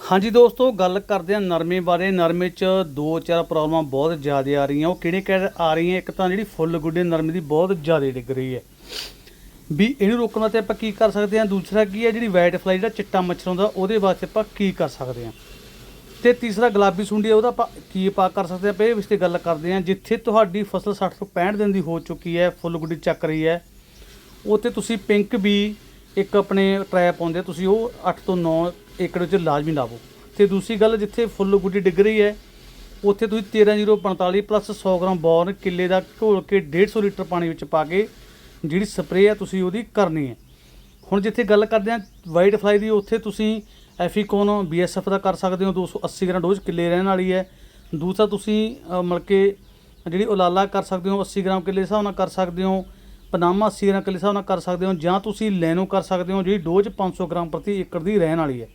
ਹਾਂਜੀ ਦੋਸਤੋ, ਗੱਲ ਕਰਦੇ ਹਾਂ ਨਰਮੇ ਬਾਰੇ। ਨਰਮੇ 'ਚ ਦੋ ਚਾਰ ਪ੍ਰੋਬਲਮਾਂ ਬਹੁਤ ਜ਼ਿਆਦਾ ਆ ਰਹੀਆਂ। ਉਹ ਕਿਹੜੇ ਕਿਹੜੇ ਆ ਰਹੀਆਂ? ਇੱਕ ਤਾਂ ਜਿਹੜੀ ਫੁੱਲ ਗੁੱਡੇ ਨਰਮੇ ਦੀ ਬਹੁਤ ਜ਼ਿਆਦਾ ਡਿੱਗ ਰਹੀ ਹੈ। ਵੀ ਇਹਨੂੰ ਰੋਕਣ ਵਾਸਤੇ ਆਪਾਂ ਕੀ ਕਰ ਸਕਦੇ ਹਾਂ? ਦੂਸਰਾ ਕੀ ਹੈ, ਜਿਹੜੀ ਵਾਈਟ ਫਲਾਈ ਜਿਹੜਾ ਚਿੱਟਾ ਮੱਛਰ ਹੁੰਦਾ, ਉਹਦੇ ਵਾਸਤੇ ਆਪਾਂ ਕੀ ਕਰ ਸਕਦੇ ਹਾਂ? ਤੇ ਤੀਸਰਾ ਗੁਲਾਬੀ ਸੁੰਡੀ ਉਹਦਾ ਆਪਾਂ ਕੀ ਪਾ ਕਰ ਸਕਦੇ ਹਾਂ? ਆਪਾਂ ਇਹ ਵਿਸ਼ੇ ਤੇ ਗੱਲ ਕਰਦੇ ਹਾਂ, ਜਿੱਥੇ ਤੁਹਾਡੀ ਫਸਲ 60 ਤੋਂ 65 ਦਿਨ ਦੀ ਹੋ ਚੁੱਕੀ ਹੈ, ਫੁੱਲ ਗੁੱਡੀ ਚੱਕ ਰਹੀ ਹੈ, ਉੱਥੇ ਤੁਸੀਂ ਪਿੰਕ ਬੀ ਇੱਕ ਆਪਣੇ ਟਰੈਪ ਆਉਂਦੇ ਤੁਸੀਂ ਉਹ 8 ਤੋਂ 9 ਏਕੜ ਵਿੱਚ ਲਾਜ਼ਮੀ ਲਾਵੋ। ਤੇ ਦੂਸਰੀ ਗੱਲ ਜਿੱਥੇ ਫੁੱਲ ਗੁੱਡੀ ਡਿੱਗ ਰਹੀ ਹੈ ਉੱਥੇ ਤੁਸੀਂ 13045 ਪਲੱਸ 100 ਗ੍ਰਾਮ ਬੋਰਨ ਕਿੱਲੇ ਦਾ ਘੋਲ ਕੇ 150 ਲੀਟਰ ਪਾਣੀ ਵਿੱਚ ਪਾ ਕੇ ਜਿਹੜੀ ਸਪਰੇਅ ਹੈ ਤੁਸੀਂ ਉਹਦੀ ਕਰਨੀ ਹੈ। ਹੁਣ ਜਿੱਥੇ ਗੱਲ ਕਰਦੇ ਹਾਂ ਵਾਈਟ ਫਲਾਈ ਦੀ ਉੱਥੇ ਤੁਸੀਂ ਐਫੀਕੋਨ ਬੀਐਸਐਫ ਦਾ ਕਰ ਸਕਦੇ ਹੋ 280 ਗ੍ਰਾਮ ਡੋਜ਼ ਕਿੱਲੇ ਰਹਿਣ ਵਾਲੀ ਹੈ। ਦੂਸਰਾ ਤੁਸੀਂ ਅ, ਮਤਲਬ ਕਿ ਜਿਹੜੀ ਉਲਾਲਾ ਕਰ ਸਕਦੇ ਹੋ 80 ਗ੍ਰਾਮ ਕਿੱਲੇ ਦੇ ਹਿਸਾਬ ਨਾਲ ਕਰ ਸਕਦੇ ਹੋ। ਪਨਾਮਾ 80 ਗ੍ਰਾਮ ਕਿੱਲੇ ਹਿਸਾਬ ਨਾਲ ਕਰ ਸਕਦੇ ਹੋ ਜਾਂ ਤੁਸੀਂ ਲੈਨੋ ਕਰ ਸਕਦੇ ਹੋ ਜਿਹੜੀ ਡੋਜ਼ 500 ਗ੍ਰਾਮ ਪ੍ਰਤੀ ਏਕੜ ਦੀ ਰਹਿਣ ਵਾਲੀ ਹੈ।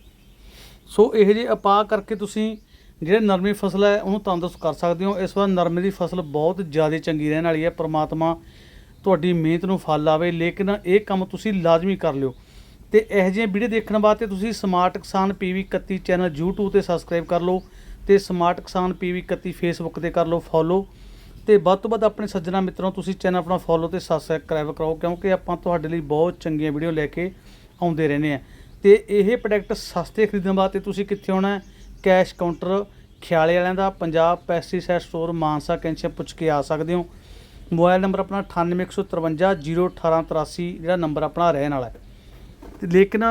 ਸੋ ਇਹ ਜੇ ਉਪਾਅ ਕਰਕੇ ਤੁਸੀਂ ਜਿਹੜੇ ਨਰਮੀ ਫਸਲ ਹੈ ਉਹਨੂੰ ਤੰਦਰੁਸਤ ਕਰ ਸਕਦੇ ਹੋ। ਇਸ ਵਾਰ ਨਰਮੇ ਦੀ ਫਸਲ ਬਹੁਤ ਜ਼ਿਆਦਾ ਚੰਗੀ ਰਹਿਣ ਵਾਲੀ ਹੈ। ਪ੍ਰਮਾਤਮਾ ਤੁਹਾਡੀ ਮਿਹਨਤ ਨੂੰ ਫਲ ਆਵੇ ਲੇਕਿਨ ਇਹ ਕੰਮ ਤੁਸੀਂ ਲਾਜ਼ਮੀ ਕਰ ਲਿਓ। ਤੇ ਇਹੋ ਜਿਹੀਆਂ ਵੀਡੀਓ ਦੇਖਣ ਵਾਸਤੇ ਤੁਸੀਂ smart Kisan PV 31 channel YouTube ਤੇ ਸਬਸਕ੍ਰਾਈਬ ਕਰ ਲਓ ਤੇ ਸਮਾਰਟ ਕਿਸਾਨ ਪੀਵੀ 31 Facebook ਤੇ ਕਰ ਲਓ ਫੋਲੋ ਤੇ ਵੱਧ ਤੋਂ ਵੱਧ ਆਪਣੇ ਸੱਜਣਾ ਮਿੱਤਰਾਂ, ਤੁਸੀਂ ਚੈਨਲ ਆਪਣਾ ਫੋਲੋ ਤੇ ਸਬਸਕ੍ਰਾਈਬ ਕਰਾਓ, ਕਿਉਂਕਿ ਆਪਾਂ ਤੁਹਾਡੇ ਲਈ ਬਹੁਤ ਚੰਗੀਆਂ ਵੀਡੀਓ ਲੈ ਕੇ ਆਉਂਦੇ ਰਹਿੰਦੇ ਆ ਤੇ ਇਹ ਪ੍ਰੋਡਕਟ ਸਸਤੇ ਖਰੀਦਣ ਵਾਸਤੇ ਤੁਸੀਂ ਕਿੱਥੇ ਆਉਣਾ ਕੈਸ਼ ਕਾਊਂਟਰ ਖਿਆਲੇ ਵਾਲਿਆਂ ਦਾ ਪੰਜਾਬ ਪੈਸਟੀਸਾਈਡ ਸਟੋਰ ਮਾਨਸਾ ਕੈਂਚੇ ਪੁੱਛ ਕੇ ਆ ਸਕਦੇ ਹੋ। ਮੋਬਾਈਲ ਨੰਬਰ ਆਪਣਾ 9815011883 ਜਿਹੜਾ ਨੰਬਰ ਆਪਣਾ ਰਹਿਣ ਵਾਲਾ ਹੈ। ਤੇ ਲੇਕਿਨ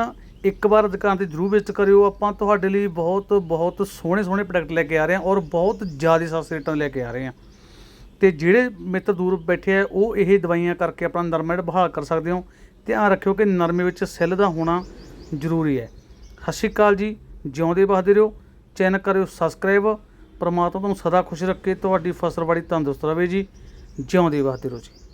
ਇੱਕ ਵਾਰ ਦੁਕਾਨ ਤੇ ਜ਼ਰੂਰ ਵਿਜ਼ਿਟ ਕਰਿਓ, ਆਪਾਂ ਤੁਹਾਡੇ ਲਈ ਬਹੁਤ ਬਹੁਤ ਸੋਹਣੇ ਸੋਹਣੇ ਪ੍ਰੋਡਕਟ ਲੈ ਕੇ ਆ ਰਹੇ ਹਾਂ ਔਰ ਬਹੁਤ ਜ਼ਿਆਦਾ ਸਸਤੇ ਰੇਟਾਂ ਲੈ ਕੇ ਆ ਰਹੇ ਹਾਂ। ਤੇ ਜਿਹੜੇ ਮਿੱਤਰ ਦੂਰ ਬੈਠੇ ਆ, ਉਹ ਇਹ ਦਵਾਈਆਂ ਕਰਕੇ ਆਪਣਾ ਨਰਮੇ ਬਹਾਲ ਕਰ ਸਕਦੇ ਹੋ। ਧਿਆਨ ਰੱਖਿਓ ਕਿ ਨਰਮੇ ਵਿੱਚ ਸੈੱਲ ਦਾ ਹੋਣਾ ਜ਼ਰੂਰੀ ਹੈ। ਸਤਿ ਸ਼੍ਰੀ ਅਕਾਲ ਜੀ, ਜਿਉਂਦੇ ਵਸਦੇ ਰਹੋ, ਚੈਨਲ ਕਰਿਓ ਸਬਸਕ੍ਰਾਈਬ ਪਰਮਾਤਮਾ ਤੁਹਾਨੂੰ ਸਦਾ ਖੁਸ਼ ਰੱਖੇ, ਤੁਹਾਡੀ ਫਸਲ ਬੜੀ ਤੰਦਰੁਸਤ ਰਹੇ ਜੀ, ਜਿਉਂਦੇ ਵਸਦੇ ਰਹੋ ਜੀ।